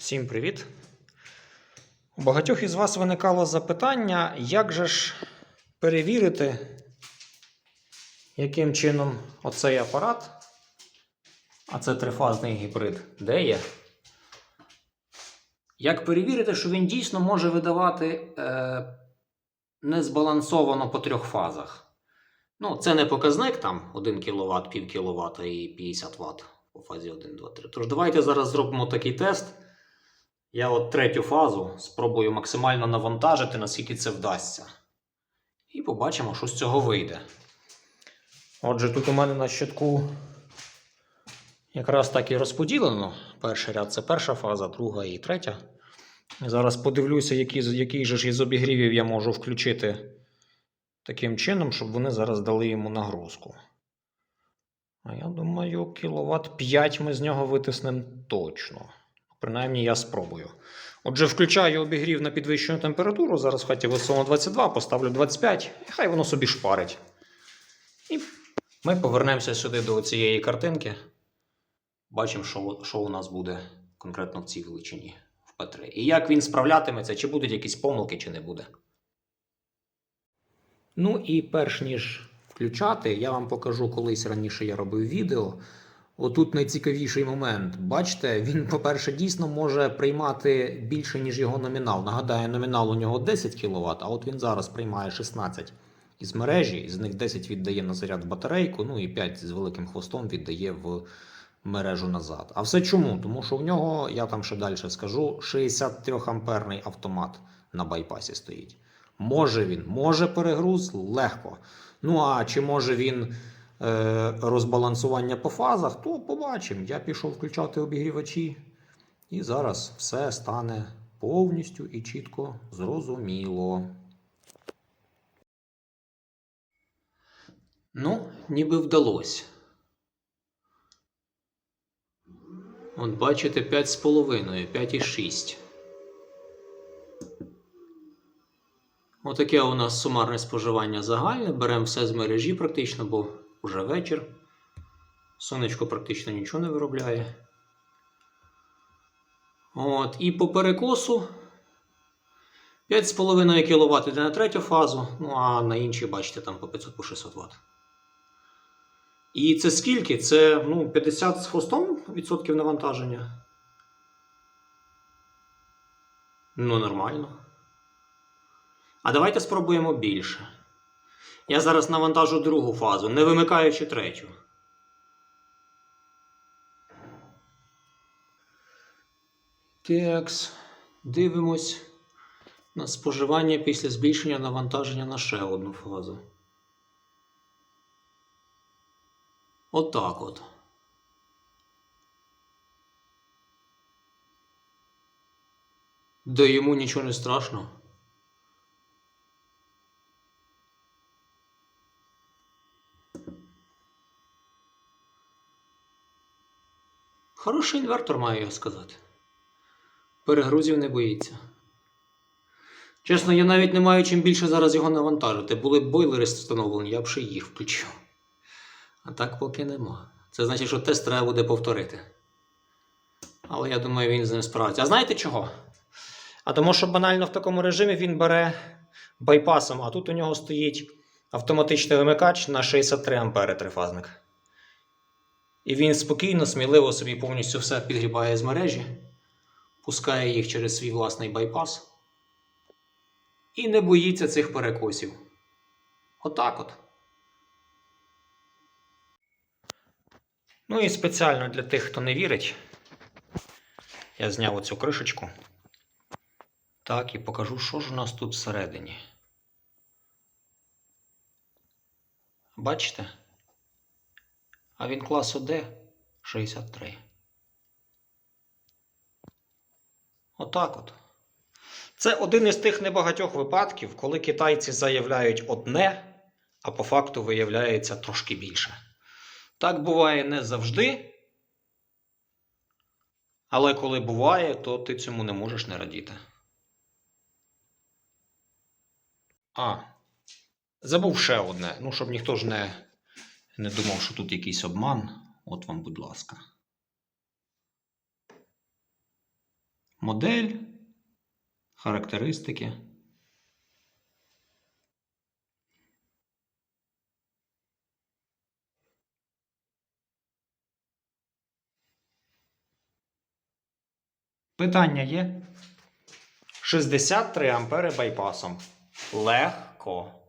Всім привіт! У багатьох із вас виникало запитання, як же ж перевірити, яким чином оцей апарат, а це трифазний гібрид, де є? Як перевірити, що він дійсно може видавати е, незбалансовано по трьох фазах? Ну, це не показник там 1 кВт, пів кВт і 50 Вт по фазі 1, 2, 3. Тож давайте зараз зробимо такий тест. Я от третю фазу спробую максимально навантажити, наскільки це вдасться. І побачимо, що з цього вийде. Отже, тут у мене на щитку якраз так і розподілено. Перший ряд це перша фаза, друга і третя. Зараз подивлюся, який же ж із обігрівів я можу включити таким чином, щоб вони зараз дали йому нагрузку. А я думаю, кіловат 5 ми з нього витиснемо точно. Принаймні я спробую. Отже, включаю обігрів на підвищену температуру. Зараз в хаті високо 22, поставлю 25, і хай воно собі шпарить. І ми повернемося сюди до цієї картинки. Бачимо, що, що у нас буде конкретно в цій величині в П3. І як він справлятиметься, чи будуть якісь помилки, чи не буде. Ну і перш ніж включати, я вам покажу колись раніше я робив відео. Отут найцікавіший момент. Бачите, він, по-перше, дійсно може приймати більше, ніж його номінал. Нагадаю, номінал у нього 10 кВт, а от він зараз приймає 16 із мережі, з них 10 віддає на заряд в батарейку, ну і 5 з великим хвостом віддає в мережу назад. А все чому? Тому що в нього, я там ще далі скажу, 63 амперний автомат на байпасі стоїть. Може він, може перегруз легко. Ну а чи може він розбалансування по фазах, то побачимо. Я пішов включати обігрівачі, і зараз все стане повністю і чітко зрозуміло. Ну, ніби вдалося. От бачите, 5,5, 5,6. Отаке у нас сумарне споживання загальне. Беремо все з мережі практично, бо вже вечір. Сонечко практично нічого не виробляє. От, і по перекосу 5,5 кВт йде на третю фазу, ну а на інші, бачите, там по 500 по 600 Вт. І це скільки? Це ну, 50 з хвостом відсотків навантаження. Ну, нормально. А давайте спробуємо більше. Я зараз навантажу другу фазу, не вимикаючи третю. Текс. Дивимось на споживання після збільшення навантаження на ще одну фазу. Отак от. Да йому нічого не страшно. Хороший інвертор, маю я сказати. Перегрузів не боїться. Чесно, я навіть не маю чим більше зараз його навантажити. Були б бойлери встановлені, я б ще їх включив. А так поки нема. Це значить, що тест треба буде повторити. Але я думаю, він з ним справиться. А знаєте чого? А тому, що банально в такому режимі він бере байпасом, а тут у нього стоїть автоматичний вимикач на 63 ампери трифазник. І він спокійно, сміливо собі повністю все підгрібає з мережі, пускає їх через свій власний байпас і не боїться цих перекосів. Отак от. Ну і спеціально для тих, хто не вірить, я зняв оцю кришечку. Так, і покажу, що ж у нас тут всередині. Бачите? А він класу D 63. Отак от. Це один із тих небагатьох випадків, коли китайці заявляють одне, а по факту виявляється трошки більше. Так буває не завжди. Але коли буває, то ти цьому не можеш не радіти. А. Забув ще одне. Ну, щоб ніхто ж не, не думав, що тут якийсь обман. От вам, будь ласка. Модель, характеристики. Питання є 63 ампери байпасом. Легко.